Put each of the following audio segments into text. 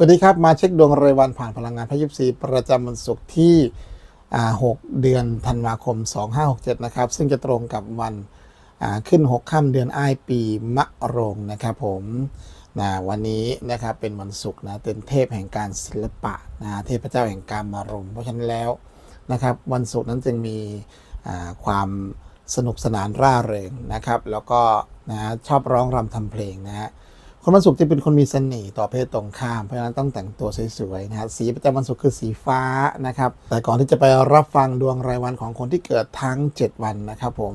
สวัสดีครับ มาเช็คดวงรายวันผ่านพลังงานพระยิบสีประจำวันศุกร์ที่ 6 เดือนธันวาคม 2567 นะครับ ซึ่งจะตรงกับวันขึ้น 6 ค่ำเดือนอ้ายปีมะโรงนะครับผมนะวันนี้นะครับเป็นวันศุกร์นะเป็นเทพแห่งการศิลปะนะเทพเจ้าแห่งการมารมเพราะฉะนั้นแล้วนะครับ วันศุกร์นั้นจึงมีความสนุกสนานร่าเริงนะครับ แล้วก็นะชอบร้องรำทำเพลงนะฮะ คนวันศุกร์จะเป็นคนมีเสน่ห์ต่อเพศตรงข้าม เพราะฉะนั้นต้องแต่งตัวสวยๆนะฮะสีประจำวันศุกร์คือสีฟ้านะครับ แต่ก่อนที่จะไปรับฟังดวงรายวันของคนที่เกิดทั้ง 7 วันนะครับผม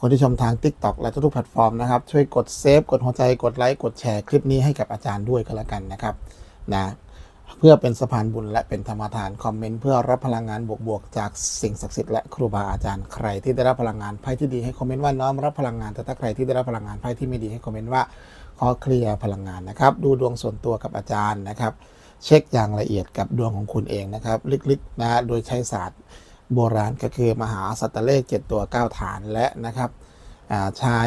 คนที่ชมทาง TikTok และทุกๆแพลตฟอร์มนะครับ ช่วยกดเซฟ กดหัวใจ กดไลค์ กดแชร์คลิปนี้ให้กับอาจารย์ด้วยก็แล้วกันนะครับนะเพื่อเป็นสะพานบุญและเป็นธรรมทาน คอมเมนต์เพื่อรับพลังงานบวกๆ จากสิ่งศักดิ์สิทธิ์และครูบาอาจารย์ใครที่ได้รับพลังงานไพ่ที่ดีให้คอมเมนต์ว่าน้อมรับพลังงานแต่ถ้าใครที่ได้รับพลังงานไพ่ที่ไม่ดีให้คอมเมนต์ว่า ขอเคลียร์พลังงานนะครับ ดูดวงส่วนตัวกับอาจารย์นะครับ เช็คอย่างละเอียดกับดวงของคุณเองนะครับ ลึกๆนะโดยใช้ศาสตร์โบราณก็คือมหาสัตเลข 7 ตัว 9 ฐานและนะครับใช้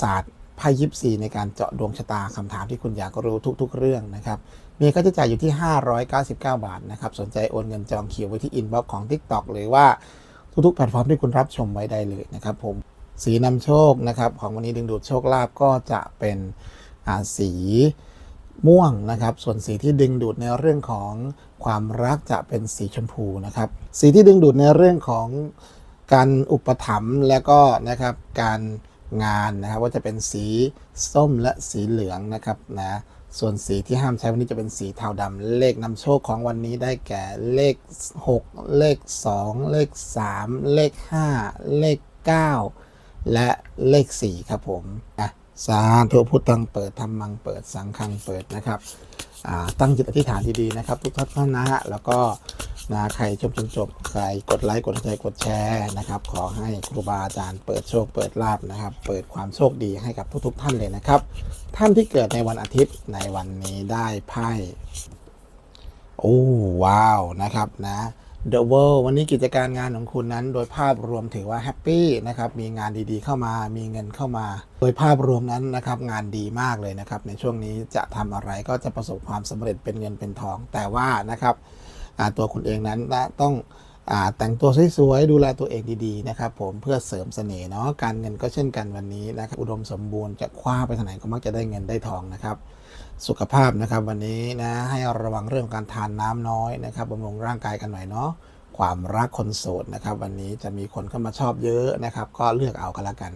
ศาสตร์ไพ่ยิปซีในการเจาะดวงชะตาคำถามที่คุณอยากรู้ทุก ๆ เรื่องนะครับ มีค่าใช้จ่ายอยู่ที่ 599 บาทนะครับ สนใจโอนเงินจองคิวไว้ที่อินบ็อกซ์ของ TikTok หรือว่าทุกๆ แพลตฟอร์มที่คุณรับชมไว้ได้เลยนะครับผม สีนำโชคนะครับ ของวันนี้ดึงดูดโชคลาภก็จะเป็นสีม่วงนะครับ ส่วนสีที่ดึงดูดในเรื่องของความรักจะเป็นสีชมพูนะครับ สีที่ดึงดูดในเรื่องของการอุปถัมภ์และก็นะครับการงานนะครับว่าจะเป็นสีส้มและสีเหลืองนะครับนะส่วนสีที่ห้ามใช้วันนี้จะเป็นสีเทาดำเลขนำโชคของวันนี้ได้แก่เลข 6 เลข 2 เลข 3 เลข 5 เลข 9 และเลข 4 ครับผมอะสาธุพุทธังเปิดธรรมังเปิดสังฆังเปิดนะครับตั้งจิตอธิษฐานดีๆนะครับ ทุกท่านนะฮะแล้วก็นะใครชมจนจบใครกดไลค์กดใจกดแชร์นะครับ ขอให้ครูบาอาจารย์เปิดโชคเปิดลาบนะครับ เปิดความโชคดีให้กับทุกๆท่านเลยนะครับ ท่านที่เกิดในวันอาทิตย์ในวันนี้ได้ไพ่โอ้ว้าวนะครับนะ The World วันนี้กิจการงานของคุณนั้น โดยภาพรวมถือว่าแฮปปี้นะครับ มีงานดีๆเข้ามา มีเงินเข้ามา โดยภาพรวมนั้นนะครับ งานดีมากเลยนะครับ ในช่วงนี้จะทำอะไรก็จะประสบความสำเร็จเป็นเงินเป็นทอง แต่ว่านะครับตัวคุณเองนั้นต้องอแต่งตัวสวยๆดูแลตัวเองดีๆนะครับ ผมเพื่อเสริมเสน่ห์เนาะการเงินก็เช่นกันวันนี้นะครับอุดมสมบูรณ์จะคว้าไปทางไหนก็มักจะได้เงินได้ทองนะครับ สุขภาพนะครับวันนี้นะให้ระวังเรื่องการทานน้ำน้อยนะครับบำรุงร่างกายกันหน่อยเนาะความรักคนโสดนะครับ วันนี้จะมีคนเข้ามาชอบเยอะนะครับ ก็เลือกเอากันละกัน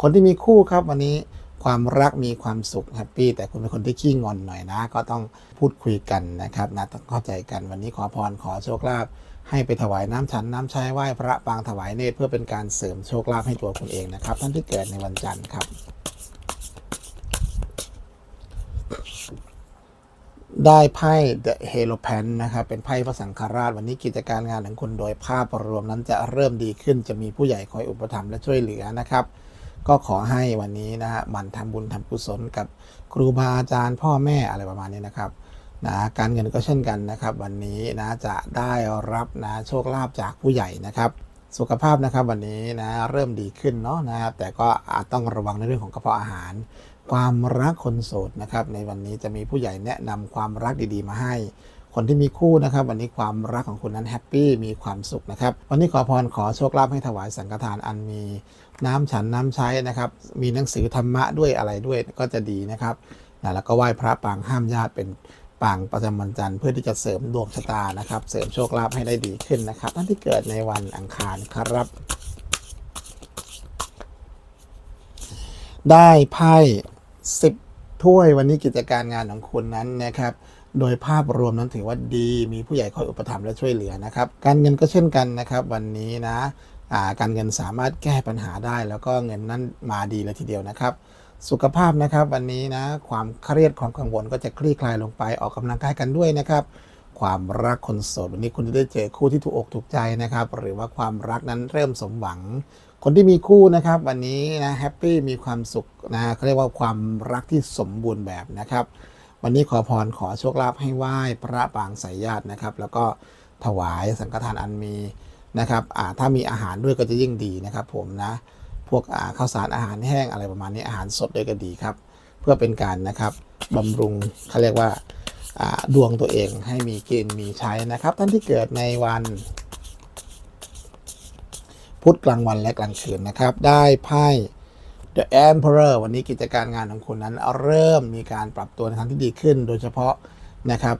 คนที่มีคู่ครับวันนี้ความรักมีความสุขแฮปปี้แต่คุณเป็นคนที่ขี้งอนหน่อยนะ ก็ต้องพูดคุยกันนะครับนะต้องเข้าใจกันวันนี้ขอพรขอโชคลาภให้ไปถวายน้ำฉันน้ำใช้ไหว้พระปางถวายเนตรเพื่อเป็นการเสริมโชคลาภให้ตัวคุณเองนะครับ ท่านที่เกิดในวันจันทร์ครับ ได้ไพ่ The h e r o p a n นะครับเป็นไพ่พระสังฆราชวันนี้กิจการงานของคุณโดยภาพรวมนั้นจะเริ่มดีขึ้นจะมีผู้ใหญ่คอยอุปถัมภ์และช่วยเหลือนะครับ ก็ขอให้วันนี้นะฮะหมันทำบุญทำกุศลกับครูบาอาจารย์พ่อแม่อะไรประมาณนี้นะครับนะการเงินก็เช่นกันนะครับ วันนี้นะจะได้รับนะโชคลาภจากผู้ใหญ่นะครับ สุขภาพนะครับวันนี้นะเริ่มดีขึ้นเนาะนะครับแต่ก็อาจต้องระวังในเรื่องของกระเพาะอาหาร ความรักคนโสดนะครับในวันนี้จะมีผู้ใหญ่แนะนำความรักดีๆ มาให้ คนที่มีคู่นะครับ วันนี้ความรักของคุณนั้นแฮปปี้มีความสุขนะครับ วันนี้ขอพรขอโชคลาภให้ถวายสังฆทานอันมีน้ำฉันน้ำใช้นะครับ มีหนังสือธรรมะด้วยอะไรด้วยก็จะดีนะครับนะแล้วก็ไหว้พระปางห้ามญาติเป็นปางประจำวันจันทร์เพื่อที่จะเสริมดวงชะตานะครับ เสริมโชคลาภให้ได้ดีขึ้นนะครับท่านที่เกิดในวันอังคารครับ ได้ไพ่ สิบถ้วยวันนี้กิจการงานของคุณนั้นนะครับโดยภาพรวมนั้นถือว่าดี มีผู้ใหญ่คอยอุปถัมภ์และช่วยเหลือนะครับ การเงินก็เช่นกันนะครับวันนี้นะาการเงินสามารถแก้ปัญหาได้ แล้วก็เงินนั้นมาดีเลยทีเดียวนะครับ สุขภาพนะครับวันนี้นะความเครียดความกังวลก็จะคลี่คลายลงไปออกกำลังกายกันด้วยนะครับ ความรักคนโสดวันนี้คุณจะได้เจอคู่ที่ถูกอกถูกใจนะครับ หรือว่าความรักนั้นเริ่มสมหวัง คนที่มีคู่นะครับ วันนี้นะแฮปปี้มีความสุขนะเขาเรียกว่าความรักที่สมบูรณ์แบบนะครับ วันนี้ขอพรขอโชคลาภให้ไหว้พระปางสายญาตินะครับ แล้วก็ถวายสังฆทานอันมีนะครับถ้ามีอาหารด้วยก็จะยิ่งดีนะครับ ผมนะพวกข้าวสารอาหารแห้งอะไรประมาณนี้อาหารสดด้วยก็ดีครับ เพื่อเป็นการนะครับบำรุงเขาเรียกว่าดวงตัวเองให้มีเกณฑ์มีใช้นะครับ ท่านที่เกิดในวัน พุธกลางวันและกลางคืนนะครับ ได้ไพ่ The Emperor วันนี้กิจการงานของคุณนั้นเริ่มมีการปรับตัวในทางที่ดีขึ้น โดยเฉพาะนะครับ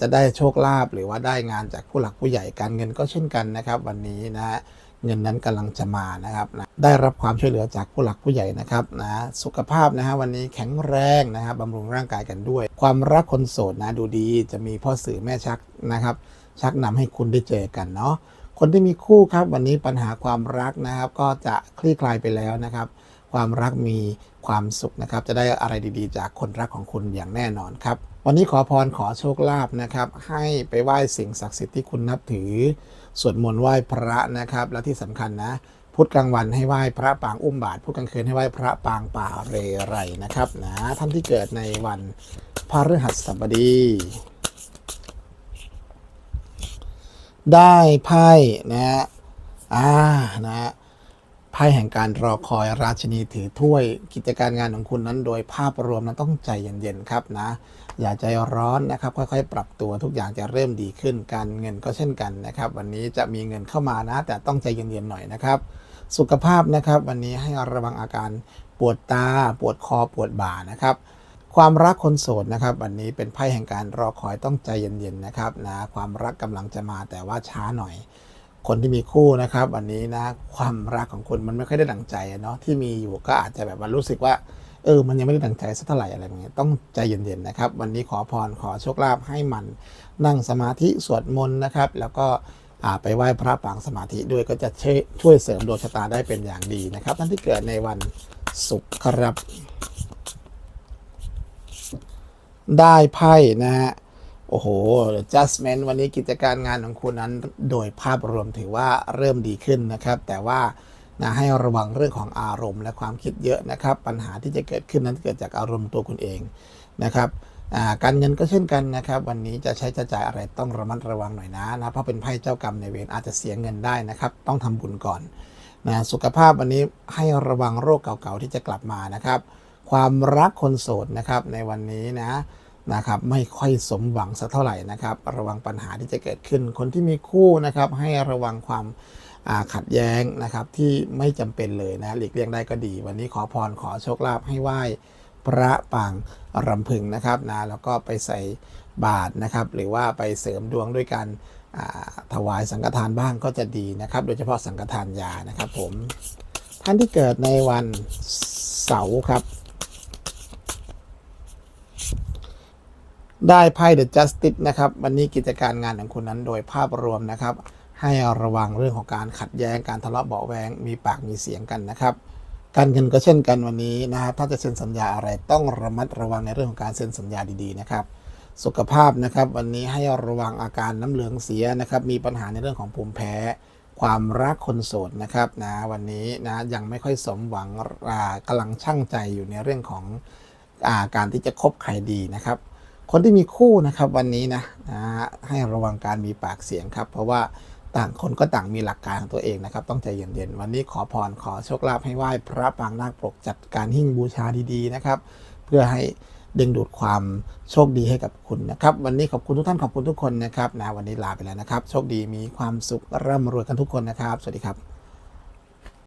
จะได้โชคลาภหรือว่าได้งานจากผู้หลักผู้ใหญ่การเงินก็เช่นกันนะครับ วันนี้นะฮะเงินนั้นกำลังจะมานะครับนะได้รับความช่วยเหลือจากผู้หลักผู้ใหญ่นะครับนะสุขภาพนะฮะวันนี้แข็งแรงนะครับบำรุงร่างกายกันด้วย ความรักคนโสดนะดูดีจะมีพ่อสื่อแม่ชักนะครับ ชักนำให้คุณได้เจอกันเนาะ คนที่มีคู่ครับวันนี้ปัญหาความรักนะครับ ก็จะคลี่คลายไปแล้วนะครับ ความรักมีความสุขนะครับ จะได้อะไรดีๆ จากคนรักของคุณอย่างแน่นอนครับ วันนี้ขอพรขอโชคลาภนะครับ ให้ไปไหว้สิ่งศักดิ์สิทธิ์ที่คุณนับถือสวดมนต์ไหว้พระนะครับ และที่สำคัญนะพุธกลางวันให้ไหว้พระปางอุ้มบาทพุธกลางคืนให้ไหว้พระปางป่าเรไรนะครับนะท่านที่เกิดในวันพฤหัสบดี ได้ไพ่นะฮะอ่านะฮะไพ่แห่งการรอคอยราชินีถือถ้วยกิจการงานของคุณนั้น โดยภาพรวมนั้นต้องใจเย็นๆครับนะ อย่าใจร้อนนะครับ ค่อยๆ ปรับตัวทุกอย่างจะเริ่มดีขึ้น การเงินก็เช่นกันนะครับ วันนี้จะมีเงินเข้ามานะ แต่ต้องใจเย็นๆหน่อยนะครับ สุขภาพนะครับ วันนี้ให้ระวังอาการปวดตา ปวดคอปวดบ่านะครับ ความรักคนโสดนะครับ วันนี้เป็นไพ่แห่งการรอคอยต้องใจเย็นๆนะครับนะความรักกำลังจะมาแต่ว่าช้าหน่อย คนที่มีคู่นะครับ วันนี้นะความรักของคุณมันไม่ค่อยได้ดังใจเนาะที่มีอยู่ก็อาจจะแบบว่ารู้สึกว่าเออ มันยังไม่ได้ดังใจสักเท่าไหร่อะไรแบบนี้ต้องใจเย็นๆนะครับ วันนี้ขอพรขอโชคลาภให้มันนั่งสมาธิสวดมนต์นะครับ แล้วก็อาไปไหว้พระปางสมาธิด้วยก็จะช่วยช่วยเสริมดวงชะตาได้เป็นอย่างดีนะครับท่านที่เกิดในวันศุกร์ครับ ได้ไพ่นะฮะ โอ้โห adjustment วันนี้กิจการงานของคุณนั้น โดยภาพรวมถือว่าเริ่มดีขึ้นนะครับ แต่ว่านะให้ระวังเรื่องของอารมณ์และความคิดเยอะนะครับ ปัญหาที่จะเกิดขึ้นนั้นเกิดจากอารมณ์ตัวคุณเองนะครับการเงินก็เช่นกันนะครับ วันนี้จะใช้จะจ่ายอะไรต้องระมัดระวังหน่อยนะนะเพราะเป็นไพ่เจ้ากรรมในเวรอาจจะเสียเงินได้นะครับ ต้องทำบุญก่อนนะสุขภาพวันนี้ให้ระวังโรคเก่าๆที่จะกลับมานะครับ ความรักคนโสดนะครับในวันนี้นะนะครับไม่ค่อยสมหวังสักเท่าไหร่นะครับ ระวังปัญหาที่จะเกิดขึ้น คนที่มีคู่นะครับให้ระวังความขัดแย้งนะครับที่ไม่จำเป็นเลยนะหลีกเลี่ยงได้ก็ดี วันนี้ขอพรขอโชคลาภให้ไหว้พระปางรำพึงนะครับนะแล้วก็ไปใส่บาตรนะครับ หรือว่าไปเสริมดวงด้วยการถวายสังฆทานบ้างก็จะดีนะครับ โดยเฉพาะสังฆทานยานะครับผมท่านที่เกิดในวันเสาร์ครับ ได้ไพ่ The Justice นะครับวันนี้กิจการงานของคุณนั้นโดยภาพรวมนะครับ ให้ระวังเรื่องของการขัดแย้งการทะเลาะเบาะแวงมีปากมีเสียงกันนะครับ การเงินก็เช่นกันวันนี้นะครับถ้าจะเซ็นสัญญาอะไรต้องระมัดระวังในเรื่องของการเซ็นสัญญาดีๆนะครับ สุขภาพนะครับ วันนี้ให้ระวังอาการน้ำเหลืองเสียนะครับ มีปัญหาในเรื่องของภูมิแพ้ ความรักคนโสดนะครับนะวันนี้นะยังไม่ค่อยสมหวังอ่ากำลังช่างใจอยู่ในเรื่องของอาการที่จะคบใครดีนะครับ คนที่มีคู่นะครับวันนี้นะนะให้ระวังการมีปากเสียงครับ เพราะว่าต่างคนก็ต่างมีหลักการของตัวเองนะครับ ต้องใจเย็นๆ วันนี้ขอพรขอโชคลาภให้ไหว้พระปางนาคปกจัดการหิ้งบูชาดีๆนะครับ เพื่อให้ดึงดูดความโชคดีให้กับคุณนะครับ วันนี้ขอบคุณทุกท่านขอบคุณทุกคนนะครับนะวันนี้ลาไปแล้วนะครับ โชคดีมีความสุขร่ำรวยกันทุกคนนะครับ สวัสดีครับ